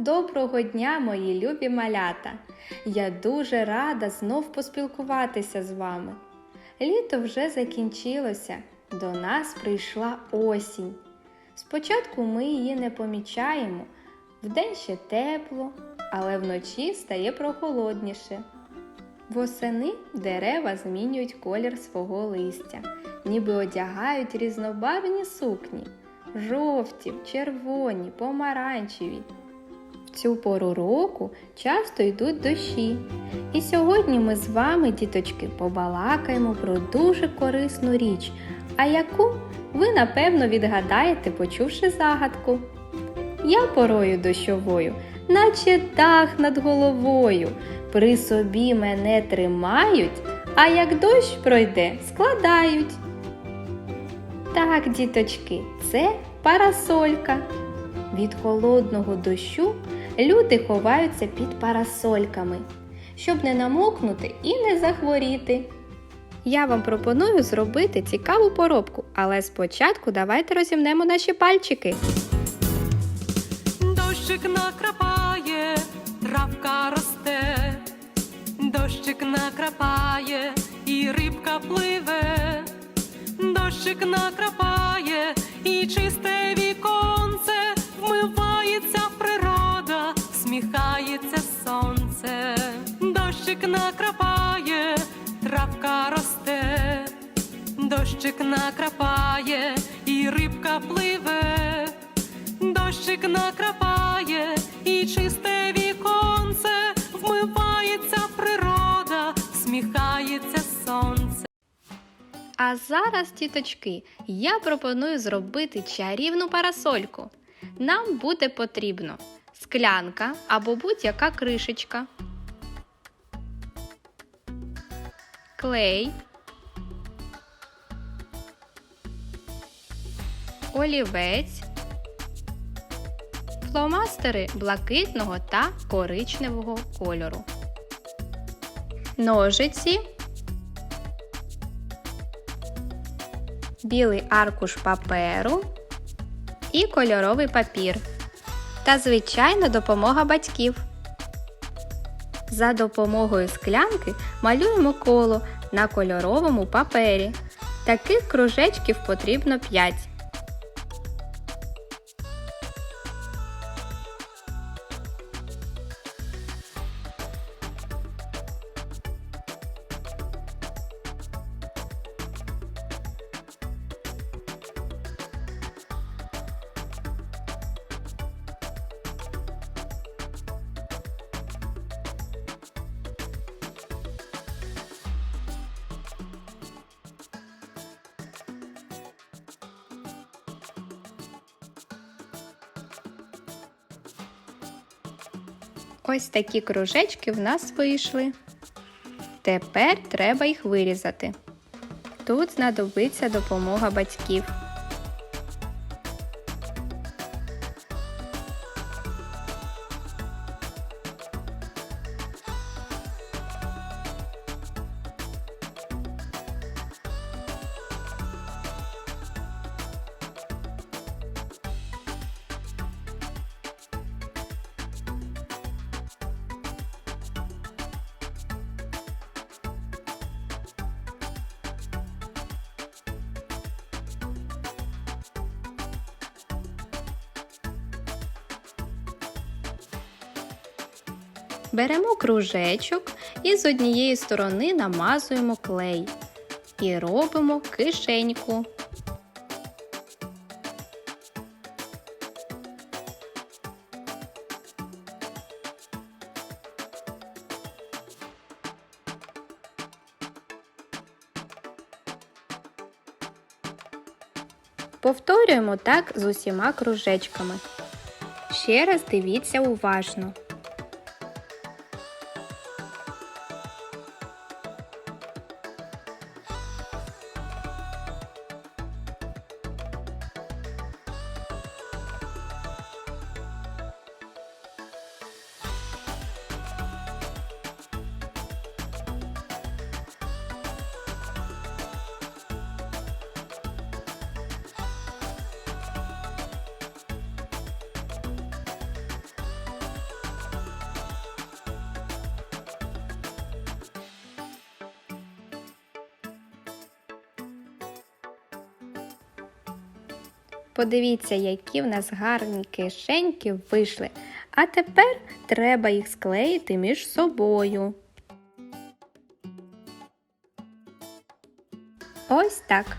Доброго дня, мої любі малята! Я дуже рада знов поспілкуватися з вами. Літо вже закінчилося, до нас прийшла осінь. Спочатку ми її не помічаємо, вдень ще тепло, але вночі стає прохолодніше. Восени дерева змінюють колір свого листя, ніби одягають різнобарвні сукні жовті, червоні, помаранчеві. Цю пору року часто йдуть дощі. І сьогодні ми з вами, діточки, побалакаємо про дуже корисну річ, а яку ви напевно відгадаєте, почувши загадку. Я порою дощовою, наче дах над головою, при собі мене тримають, а як дощ пройде, складають. Так, діточки, це парасолька. Від холодного дощу люди ховаються під парасольками, щоб не намокнути і не захворіти. Я вам пропоную зробити цікаву поробку, але спочатку давайте розімнемо наші пальчики. Дощик накрапає, травка росте, дощик накрапає, і рибка пливе, дощик накрапає, і чисте віконце, вмивається природа, сміхається сонце, дощик накрапає, травка росте, дощик накрапає, і рибка пливе. Дощик накрапає і чисте віконце, вмивається природа, сміхається сонце. А зараз, тіточки, я пропоную зробити чарівну парасольку. Нам буде потрібно склянка або будь-яка кришечка, клей, олівець, фломастери блакитного та коричневого кольору, ножиці. білий аркуш паперу. І кольоровий папір. Та, звичайно, допомога батьків. За допомогою склянки малюємо коло на кольоровому папері. Таких кружечків потрібно 5. Ось такі кружечки в нас вийшли. Тепер треба їх вирізати. Тут знадобиться допомога батьків. Беремо кружечок і з однієї сторони намазуємо клей і робимо кишеньку. Повторюємо так з усіма кружечками. Ще раз дивіться уважно. Подивіться, які в нас гарні кишеньки вийшли. А тепер треба їх склеїти між собою. Ось так.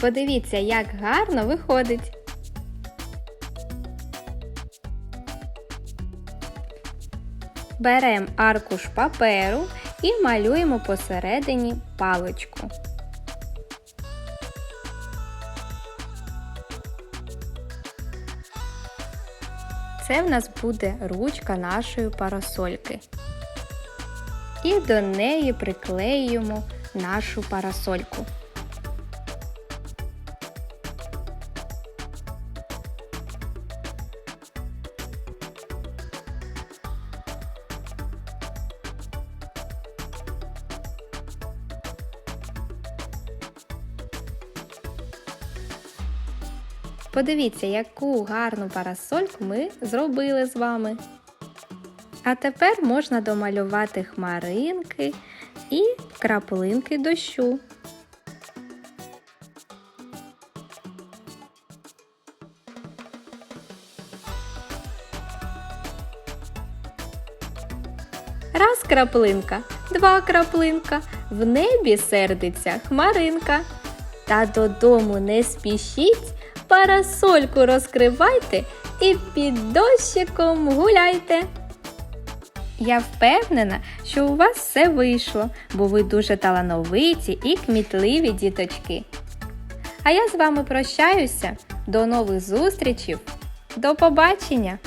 Подивіться, як гарно виходить. Беремо аркуш паперу і малюємо посередині паличку. Це в нас буде ручка нашої парасольки. І до неї приклеюємо нашу парасольку. Подивіться, яку гарну парасольку ми зробили з вами. А тепер можна домалювати хмаринки і краплинки дощу. Раз краплинка, два краплинка, в небі сердиться хмаринка. Та додому не спішіть, парасольку розкривайте і під дощиком гуляйте. Я впевнена, що у вас все вийшло, бо ви дуже талановиті і кмітливі діточки. А я з вами прощаюся. До нових зустрічей. До побачення!